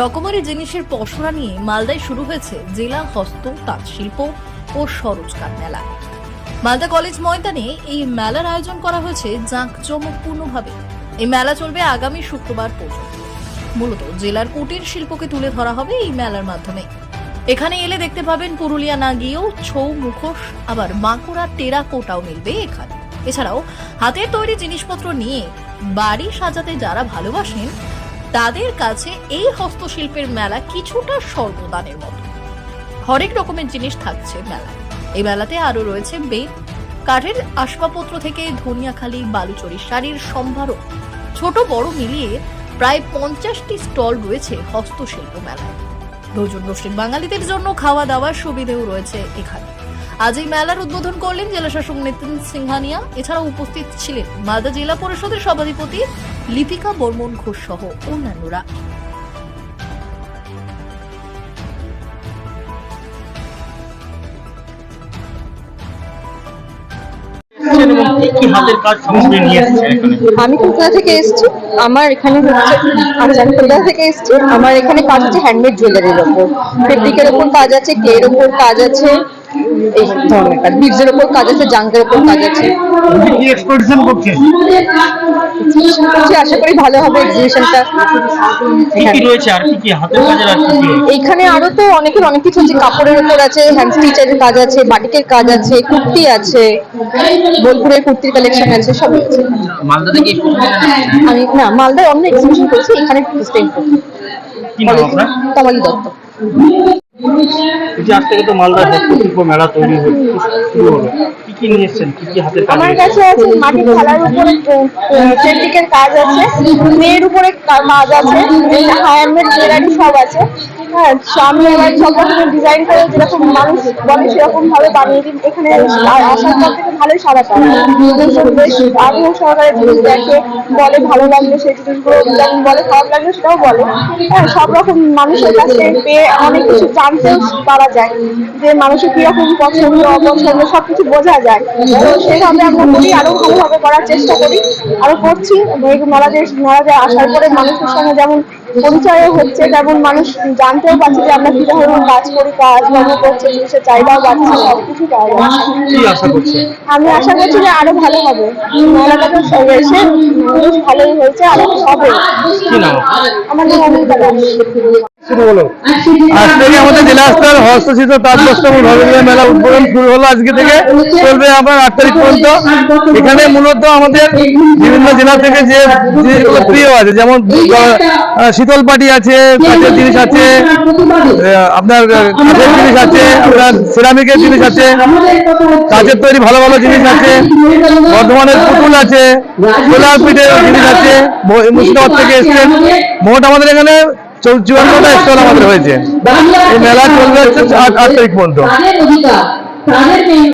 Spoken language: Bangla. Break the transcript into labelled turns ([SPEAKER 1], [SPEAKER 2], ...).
[SPEAKER 1] রকমারি জিনিসের পসরা নিয়ে মালদায় শুরু হয়েছে জেলা হস্ত, তাঁত শিল্প ও সরোজকার মেলা। মালদা কলেজ ময়দানে এই মেলার আয়োজন করা হয়েছে জাঁকজমকপূর্ণভাবে। এই মেলা চলবে আগামী শুক্রবার পর্যন্ত। মূলত জেলার কুটির শিল্পকে তুলে ধরা হবে এই মেলার মাধ্যমে। এখানে এলে দেখতে পাবেন পুরুলিয়া না গিয়েও ছৌ মুখোশ, আবার বাঁকুড়া টেরাকোটাও মিলবে এখানে। এছাড়াও হাতের তৈরি জিনিসপত্র নিয়ে বাড়ি সাজাতে যারা ভালোবাসেন তাদের কাছে এই হস্তশিল্পের মেলা কিছুটা সর্বদানের মতো। হরেক রকমের জিনিস থাকছে মেলায়। এই মেলাতে আরও রয়েছে বেত, কাঠের আসবাবপত্র থেকে ধনিয়াখালি, বালুচরি শাড়ির সম্ভারও ছোট বড় মিলিয়ে প্রায় পঞ্চাশটি স্টল রয়েছে হস্তশিল্প মেলায়। ভোজন রসিক বাঙালিদের জন্য খাওয়া দাওয়ার সুবিধেও রয়েছে এখানে। আজ এই মেলার উদ্বোধন করলেন জেলাশাসক নিতিন সিংহানিয়া। এছাড়া উপস্থিত ছিলেন মালদা জেলা পরিষদের সভাধিপতি লিপিকা বর্মন ঘোষ সহ অন্যান্যরা।
[SPEAKER 2] আমি কলকাতা থেকে এসেছি? আমার এখানে হচ্ছে আচ্ছা আমি কলকাতা থেকে এসেছি? আমার এখানে কাজ হচ্ছে হ্যান্ডমেড জুয়েলারির ওপর ফেব্রিকের ওপর কাজ আছে ক্লের ওপর কাজ আছে। এই ধরনের কাজ। বিডসের ওপর কাজ আছে জাঙ্কের ওপর কাজ আছে।
[SPEAKER 3] কি এক্সপোজিশন
[SPEAKER 2] আশা করি ভালো হবে এক্সিবিশনটা
[SPEAKER 3] কি কি রয়েছে আর কি কি হাতের কাজের আর কি কি
[SPEAKER 2] এইখানে আরও তো অনেকের অনেক কিছু আছে। কাপড়ের উপর আছে হ্যান্ড স্টিচারের কাজ আছে বাটিকের কাজ আছে কুর্তি আছে বোলপুরের কুর্তির কালেকশন আছে সব আছে
[SPEAKER 3] মালদা থেকে?
[SPEAKER 2] আমি না মালদায় অন্য এক্সিবিশন করেছি এখানে তমালি দত্ত।
[SPEAKER 3] আজ থেকে তো মালদা হস্তশিল্প মেলা তৈরি হচ্ছে শুরু হলো কি কি নিয়ে এসেছেন? কি কি হাতে
[SPEAKER 2] আমার কাছে আছে মাটির উপরে ফেব্রিকের কাজ আছে মেয়ের উপরে মাছ কাজ আছে হ্যান্ডমেড জুয়েলারি সব আছে। হ্যাঁ সব ডিজাইন করে যেরকম মানুষ বলে সেরকম ভাবে দিই এখানে বলে, ভালো যেমন বলে সেটাও বলে। হ্যাঁ সব রকম মানুষের কাছে পেয়ে অনেক কিছু জানতেও পারা যায়। যে মানুষের কীরকম পছন্দ, অপছন্দ, সবকিছু বোঝা যায়। তো সেভাবে আমরা করি আরও ভালোভাবে করার চেষ্টা করি, আরও করছি। মেলাতে মেলাতে আসার পরে মানুষের সঙ্গে যেমন পরিচয়ও হচ্ছে তেমন মানুষ জানতেও পারছে যে আমরা কি ধরনের কাজ করি কাজ কর্ম করছে জিনিসের চাহিদাও বাড়ছে সবকিছু পাওয়া যাচ্ছে আমি আশা করছি যে আরও ভালো হবে। মেলাটাতে এসে বেশ ভালোই হয়েছে আরও হবে।
[SPEAKER 3] নাম
[SPEAKER 4] আজ থেকে আমাদের জেলা স্তর হস্তশিল্প তাঁতবস্ত্র মেলা উদ্বোধন শুরু হলো আজকে থেকে। চলবে আবার আট তারিখ পর্যন্ত। এখানে মূলত আমাদের বিভিন্ন জেলা থেকে যে প্রিয় আছে যেমন শীতল পাটি আছে কাঠের জিনিস আছে আপনার কাঠের জিনিস আছে আপনার সিরামিকের জিনিস আছে কাঠের তৈরি ভালো ভালো জিনিস আছে। বর্ধমানের পুতুল আছে আছে মুর্শিদাবাদ থেকে এসছেন মোট আমাদের এখানে চুয়ান্নটা স্টল আমাদের হয়েছে। এই মেলা চলবে আট তারিখ পর্যন্ত।